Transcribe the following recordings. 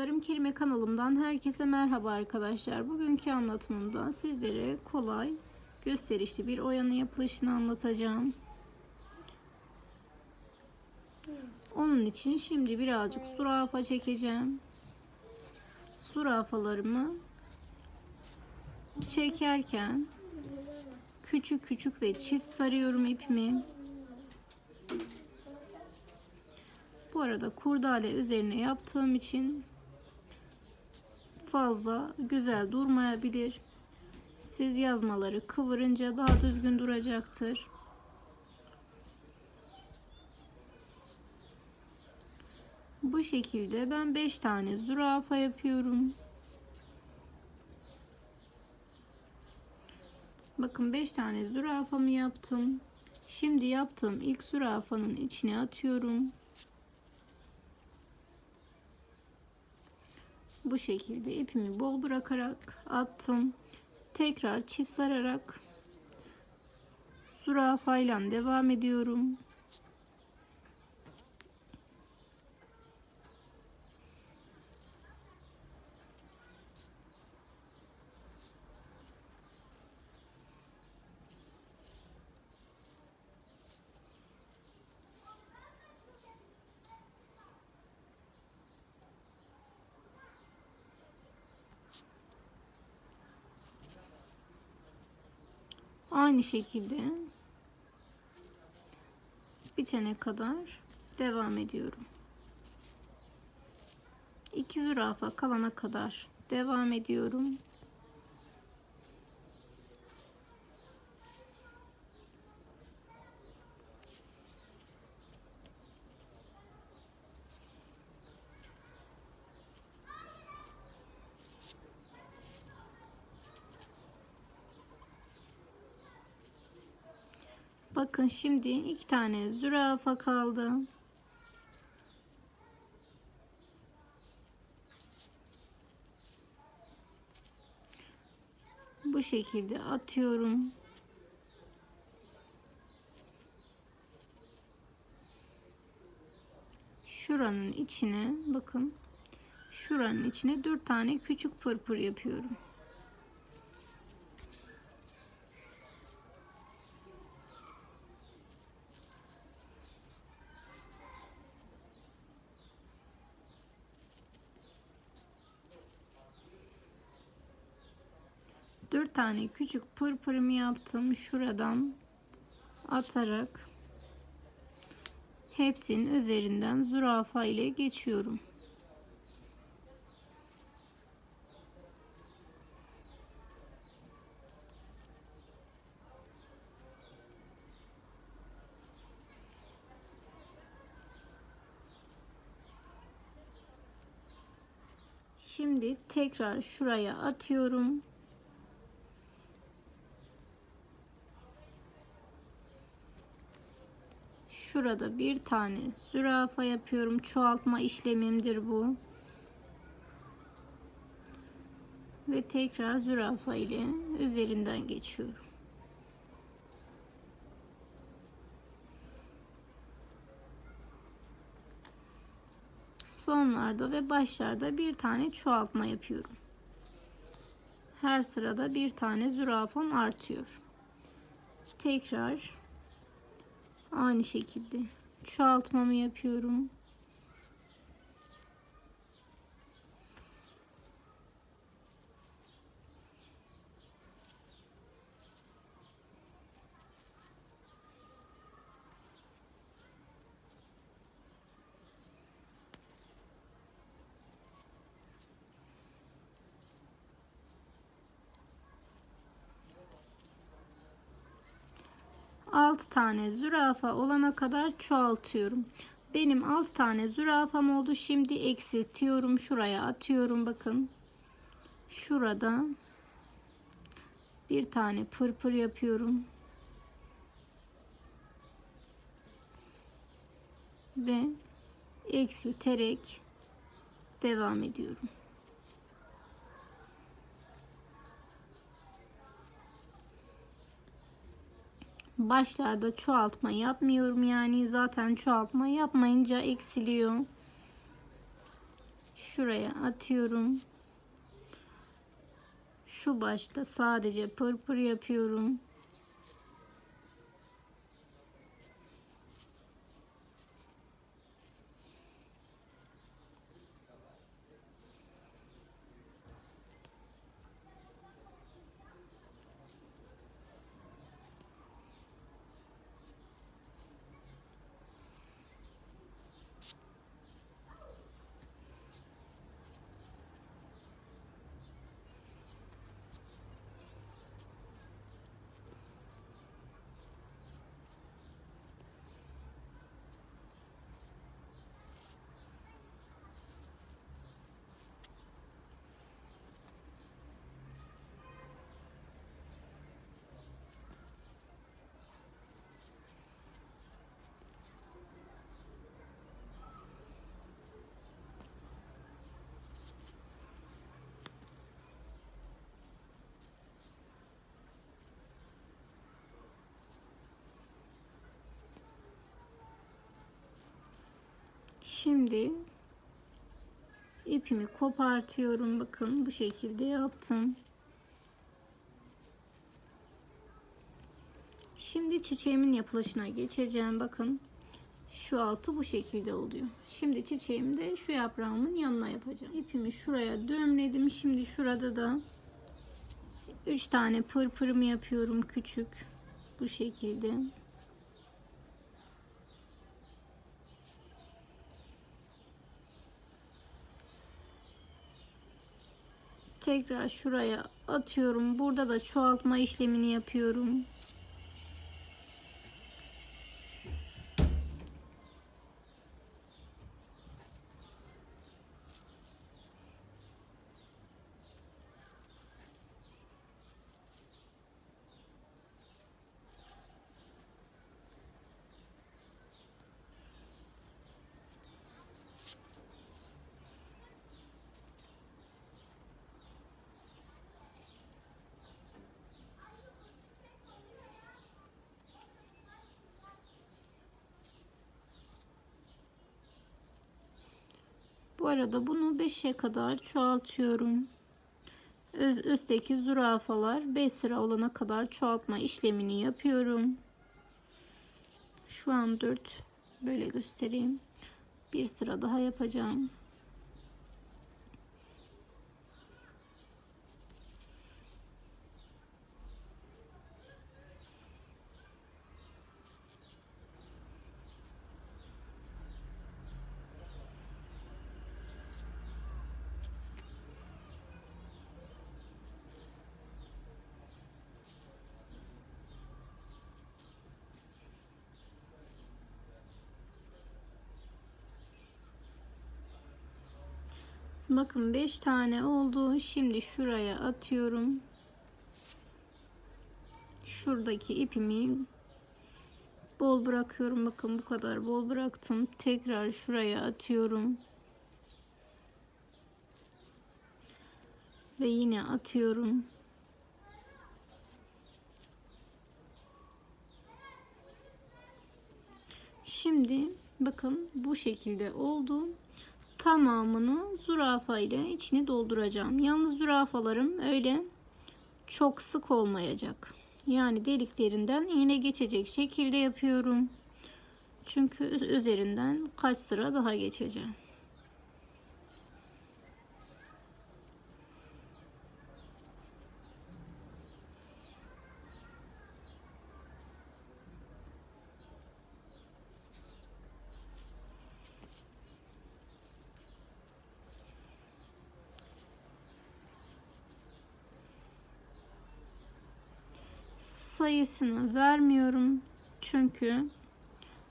Boyalarım Kelime kanalımdan herkese merhaba arkadaşlar. Bugünkü anlatımımda sizlere kolay, gösterişli bir oyanın yapılışını anlatacağım. Onun için şimdi birazcık zürafa çekeceğim. Zürafalarımı çekerken küçük küçük ve çift sarıyorum ipimi. Bu arada kurdale üzerine yaptığım için fazla güzel durmayabilir. Siz yazmaları kıvırınca daha düzgün duracaktır. Bu şekilde ben 5 tane zürafa yapıyorum. Bakın 5 tane zürafamı yaptım. Şimdi yaptığım ilk zürafanın içine atıyorum. Bu şekilde ipimi bol bırakarak attım. Tekrar çift sararak zürafayla devam ediyorum. Aynı şekilde bitene kadar devam ediyorum. İki zürafa kalana kadar devam ediyorum. Bakın şimdi iki tane zürafa kaldı. Bu şekilde atıyorum. Şuranın içine bakın. Şuranın içine dört tane küçük pırpır yapıyorum. Dört tane küçük pırpırımı yaptım. Şuradan atarak hepsinin üzerinden zürafa ile geçiyorum. Şimdi tekrar şuraya atıyorum. Şurada bir tane zürafa yapıyorum. Çoğaltma işlemimdir bu. Ve tekrar zürafa ile üzerinden geçiyorum. Sonlarda ve başlarda bir tane çoğaltma yapıyorum. Her sırada bir tane zürafam artıyor. Tekrar Aynı şekilde çoğaltmamı yapıyorum. Altı tane zürafa olana kadar çoğaltıyorum. Benim 6 tane zürafam oldu. Şimdi eksiltiyorum. Şuraya atıyorum. Bakın. Şurada bir tane pırpır yapıyorum. Ve eksilterek devam ediyorum. Başlarda çoğaltma yapmıyorum yani zaten çoğaltma yapmayınca eksiliyor. şuraya atıyorum. Şu başta sadece pırpır yapıyorum. Şimdi ipimi kopartıyorum. Bakın bu şekilde yaptım. Şimdi çiçeğimin yapılışına geçeceğim. Bakın şu altı bu şekilde oluyor. Şimdi çiçeğimi de şu yaprağımın yanına yapacağım. İpimi şuraya dömledim. Şimdi şurada da 3 tane pırpırımı yapıyorum küçük. Bu şekilde. Tekrar şuraya atıyorum. Burada da çoğaltma işlemini yapıyorum. Arada bunu 5'e kadar çoğaltıyorum. Üstteki zürafalar 5 sıra olana kadar çoğaltma işlemini yapıyorum. Şu an 4 böyle göstereyim. Bir sıra daha yapacağım. Bakın 5 tane oldu. Şimdi şuraya atıyorum. Şuradaki ipimi bol bırakıyorum. Bakın bu kadar bol bıraktım. Tekrar şuraya atıyorum. Ve yine atıyorum. Şimdi bakın bu şekilde oldu tamamını zürafa ile içini dolduracağım. Yalnız zürafalarım öyle çok sık olmayacak. Yani deliklerinden iğne geçecek şekilde yapıyorum. Çünkü üzerinden kaç sıra daha geçeceğim. Sayısını vermiyorum. Çünkü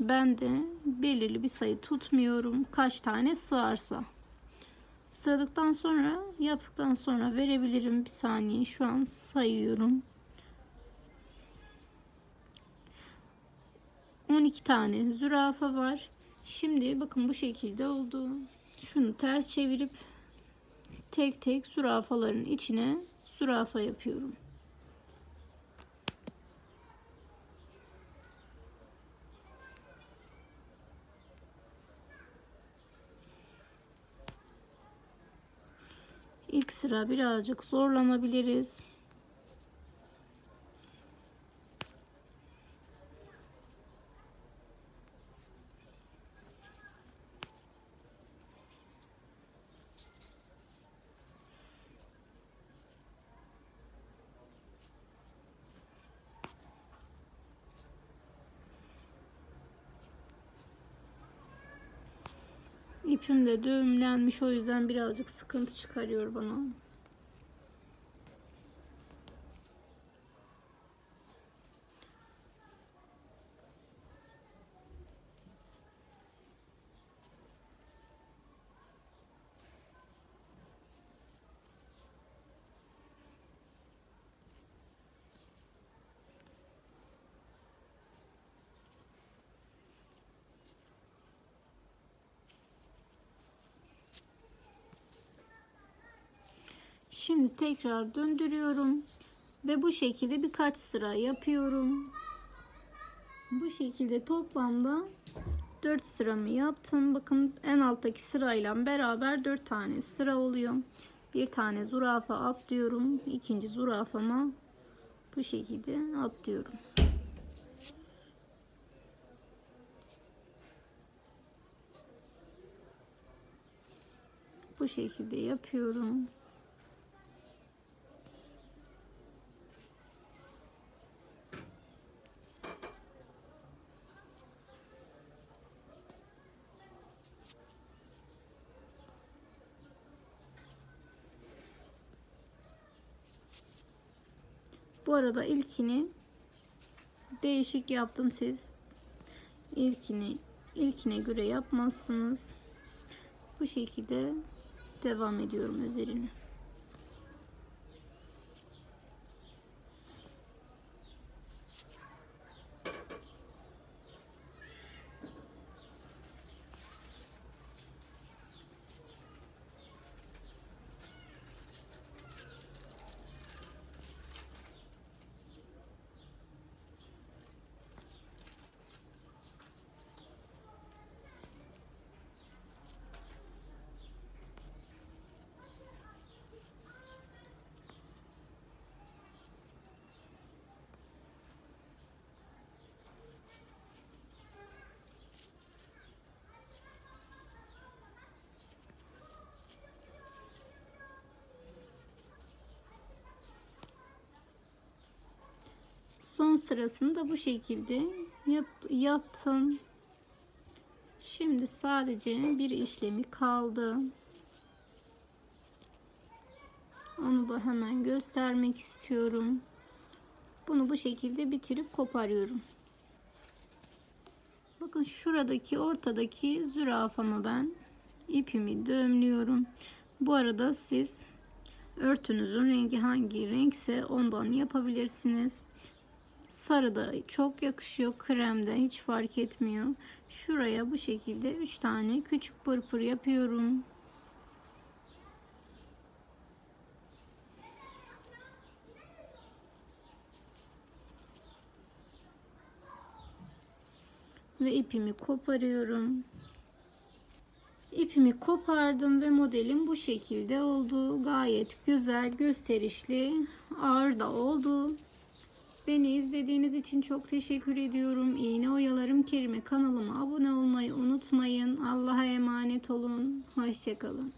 ben de belirli bir sayı tutmuyorum. Kaç tane sığarsa. Sığdıktan sonra yaptıktan sonra verebilirim. Bir saniye şu an sayıyorum. 12 tane zürafa var. Şimdi bakın bu şekilde oldu. Şunu ters çevirip tek tek zürafaların içine zürafa yapıyorum. İlk sıra birazcık zorlanabiliriz. İpim de düğümlenmiş o yüzden birazcık sıkıntı çıkarıyor bana. Şimdi tekrar döndürüyorum ve bu şekilde birkaç sıra yapıyorum. Bu şekilde toplamda 4 sıramı yaptım. Bakın en alttaki sırayla beraber 4 tane sıra oluyor. Bir tane zürafa atlıyorum. İkinci zürafama bu şekilde atlıyorum. Bu şekilde yapıyorum. Bu arada ilkini değişik yaptım siz. İlkini ilkine göre yapmazsınız. Bu şekilde devam ediyorum üzerine. Son sırasını da bu şekilde yap, yaptım. Şimdi sadece bir işlemi kaldı. Onu da hemen göstermek istiyorum. Bunu bu şekilde bitirip koparıyorum. Bakın şuradaki ortadaki zürafama ben ipimi düğümlüyorum. Bu arada siz örtünüzün rengi hangi renkse ondan yapabilirsiniz. Sarı da çok yakışıyor. Kremde hiç fark etmiyor. Şuraya bu şekilde 3 tane küçük pırpır yapıyorum. Ve ipimi koparıyorum. İpimi kopardım ve modelim bu şekilde oldu. Gayet güzel, gösterişli, ağır da oldu. Beni izlediğiniz için çok teşekkür ediyorum. İğne oyalarım kerime kanalıma abone olmayı unutmayın. Allah'a emanet olun. Hoşçakalın.